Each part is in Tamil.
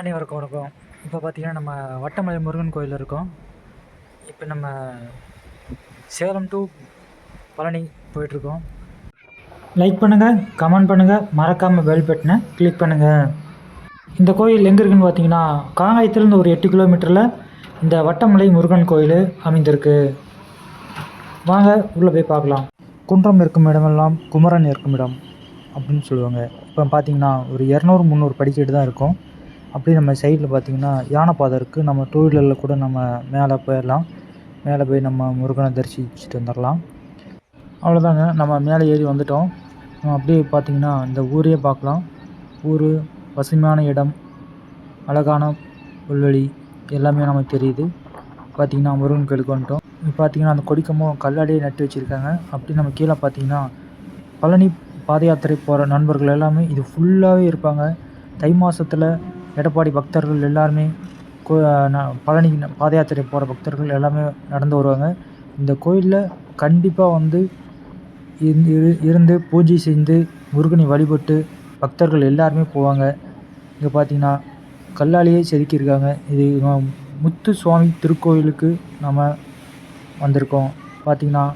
அனைவருக்கும் வணக்கம். இப்போ பார்த்தீங்கன்னா நம்ம வட்டமலை முருகன் கோயில் இருக்கோம். இப்போ நம்ம சேலம் டு பழனி போயிட்டுருக்கோம். லைக் பண்ணுங்கள் கமெண்ட் பண்ணுங்கள் மறக்காமல் பெல் பட்டனை கிளிக் பண்ணுங்கள் இந்த கோயில் எங்கே இருக்குன்னு பார்த்தீங்கன்னா காங்காயத்துலேருந்து ஒரு எட்டு கிலோமீட்டரில் இந்த வட்டமலை முருகன் கோயில் அமைந்திருக்கு. வாங்க உள்ளே போய் பார்க்கலாம். குன்றம் இருக்கும் இடமெல்லாம் குமரன் இருக்கும் இடம் அப்படின்னு சொல்லுவாங்க. இப்போ பார்த்தீங்கன்னா ஒரு இரநூறு முந்நூறு படிக்கட்டு தான் இருக்கும். அப்படியே நம்ம சைடில் பார்த்தீங்கன்னா யானை பாதை இருக்குது. நம்ம டூ வீலரில் கூட நம்ம மேலே போயிடலாம். மேலே போய் நம்ம முருகனை தரிசிச்சுட்டு வந்துடலாம். அவ்வளோதாங்க. நம்ம மேலே ஏறி வந்துட்டோம். நம்ம அப்படியே பார்த்தீங்கன்னா இந்த ஊரையே பார்க்கலாம். ஊர் பசுமையான இடம் அழகான புல்வெளி எல்லாமே நமக்கு தெரியுது. பார்த்திங்கன்னா முருகன் கோயிலுக்கு வந்துட்டோம். இப்போ பார்த்தீங்கன்னா அந்த கொடிக்கமும் கல்லாடியே நட்டு வச்சுருக்காங்க. அப்படி நம்ம கீழே பார்த்தீங்கன்னா பழனி பாத யாத்திரை போகிற நண்பர்கள் எல்லாமே இது ஃபுல்லாகவே இருப்பாங்க. தை மாதத்தில் எடப்பாடி பக்தர்கள் எல்லாருமே கோ பழனி பாத யாத்திரை போகிற பக்தர்கள் எல்லாமே நடந்து வருவாங்க. இந்த கோயிலில் கண்டிப்பாக வந்து இருந்து இரு- இருந்து பூஜை செய்து முருகனை வழிபட்டு பக்தர்கள் எல்லாருமே போவாங்க. இங்கே பார்த்தீங்கன்னா கல்லாலேயே செதுக்கியிருக்காங்க. இது முத்து சுவாமி திருக்கோயிலுக்கு நம்ம வந்திருக்கோம். பார்த்திங்கன்னா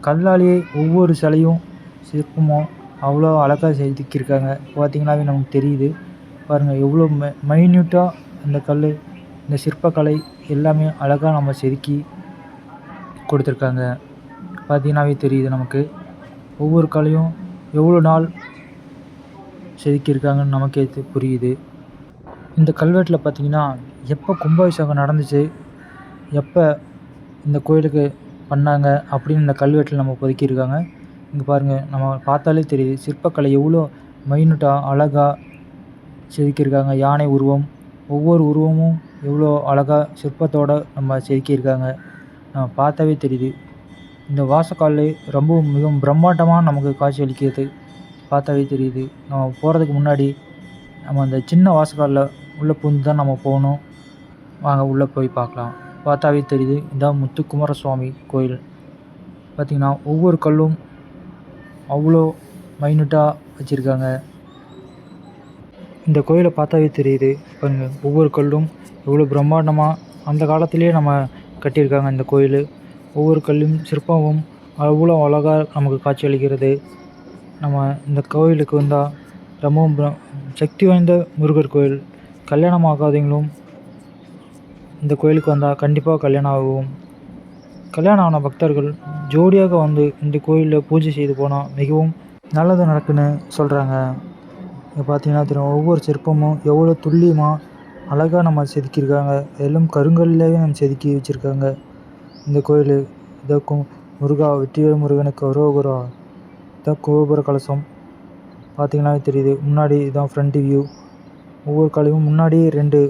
கல்லாலேயே ஒவ்வொரு சிலையும் சிற்பமும் அவ்வளோ அழகாக செதுக்கியிருக்காங்க. பார்த்தீங்கன்னாவே நமக்கு தெரியுது. பாருங்கள் எவ்வளோ மை மைன்யூட்டாக இந்த கல் இந்த சிற்பக்கலை எல்லாமே அழகாக நம்ம செதுக்கி கொடுத்துருக்காங்க. பார்த்தீங்கன்னாவே தெரியுது நமக்கு. ஒவ்வொரு கலையும் எவ்வளோ நாள் செதுக்கியிருக்காங்கன்னு நமக்கே புரியுது. இந்த கல்வெட்டில் பார்த்தீங்கன்னா எப்போ கும்பாபிஷேகம் நடந்துச்சு எப்போ இந்த கோயிலுக்கு பண்ணாங்க அப்படின்னு இந்த கல்வெட்டில் நம்ம ஒதுக்கியிருக்காங்க. இங்கே பாருங்கள் நம்ம பார்த்தாலே தெரியுது. சிற்பக்கலை எவ்வளோ மைனூட்டாக அழகாக செதுக்கியிருக்காங்க. யானை உருவம். ஒவ்வொரு உருவமும் எவ்வளோ அழகாக சிற்பத்தோடு நம்ம செதுக்கியிருக்காங்க. நம்ம பார்த்தாவே தெரியுது. இந்த வாசக்கால் ரொம்ப மிகவும் பிரம்மாண்டமாக நமக்கு காட்சி அளிக்கிறது. பார்த்தாவே தெரியுது. நம்ம போகிறதுக்கு முன்னாடி நம்ம அந்த சின்ன வாசக்காலில் உள்ளே பூந்து தான் நம்ம போகணும். வாங்க உள்ளே போய் பார்க்கலாம். பார்த்தாவே தெரியுது. இதான் முத்துக்குமார சுவாமி கோயில். பார்த்திங்கன்னா ஒவ்வொரு கல்லும் அவ்வளோ மைனூட்டாக வச்சுருக்காங்க. இந்த கோயிலை பார்த்தாவே தெரியுது. பாருங்கள் ஒவ்வொரு கல்லும் எவ்வளோ பிரம்மாண்டமாக அந்த காலத்திலே நம்ம கட்டியிருக்காங்க இந்த கோயில். ஒவ்வொரு கல்லும் சிற்பமும் அவ்வளோ அழகாக நமக்கு காட்சியளிக்கிறது. நம்ம இந்த கோயிலுக்கு வந்தால் ரொம்பவும் சக்தி வாய்ந்த முருகர் கோயில். கல்யாணம் ஆகாதவங்களும் இந்த கோயிலுக்கு வந்தால் கண்டிப்பாக கல்யாணம் ஆகும் கல்யாணம் ஆன பக்தர்கள் ஜோடியாக வந்து இந்த கோயிலில் பூஜை செய்து போனால் மிகவும் நல்லது நடக்குன்னு சொல்கிறாங்க பார்த்தீங்கன்னா தெரியும் ஒவ்வொரு சிற்பமும் எவ்வளோ துல்லியமாக அழகாக நம்ம செதுக்கியிருக்காங்க. எல்லாம் கருங்கல்லையே நம்ம செதுக்கி வச்சுருக்காங்க. இந்த கோயில் இதற்கும் முருகா வெற்றிவேல் முருகனுக்கு அரோகுரா இதான் கோபுர கலசம் பார்த்தீங்கன்னா தெரியுது. முன்னாடி இதான் ஃப்ரண்ட் வியூ ஒவ்வொரு காலையும் முன்னாடியே ரெண்டு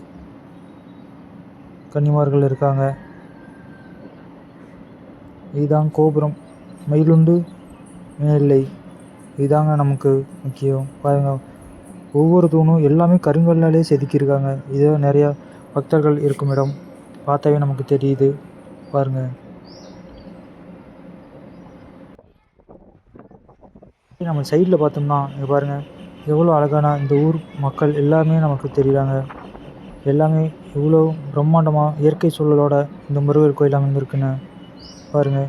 கன்னிமார்கள் இருக்காங்க. இதுதான் கோபுரம். மயிலுண்டு மேல்லை இதாங்க நமக்கு முக்கியம். பாருங்க ஒவ்வொரு தூணும் எல்லாமே கருங்கல்லாலே செதுக்கியிருக்காங்க. இதோ நிறையா பக்தர்கள் இருக்கும் இடம். பார்த்தாவே நமக்கு தெரியுது. பாருங்க. நம்ம சைடில் பார்த்தோம்னா இங்கே பாருங்கள் எவ்வளோ அழகான இந்த ஊர் மக்கள் எல்லாமே நமக்கு தெரியுறாங்க. எல்லாமே எவ்வளோ பிரம்மாண்டமாக இயற்கை சூழலோட இந்த முருகர் கோயில் அமைந்திருக்குன்னு பாருங்கள்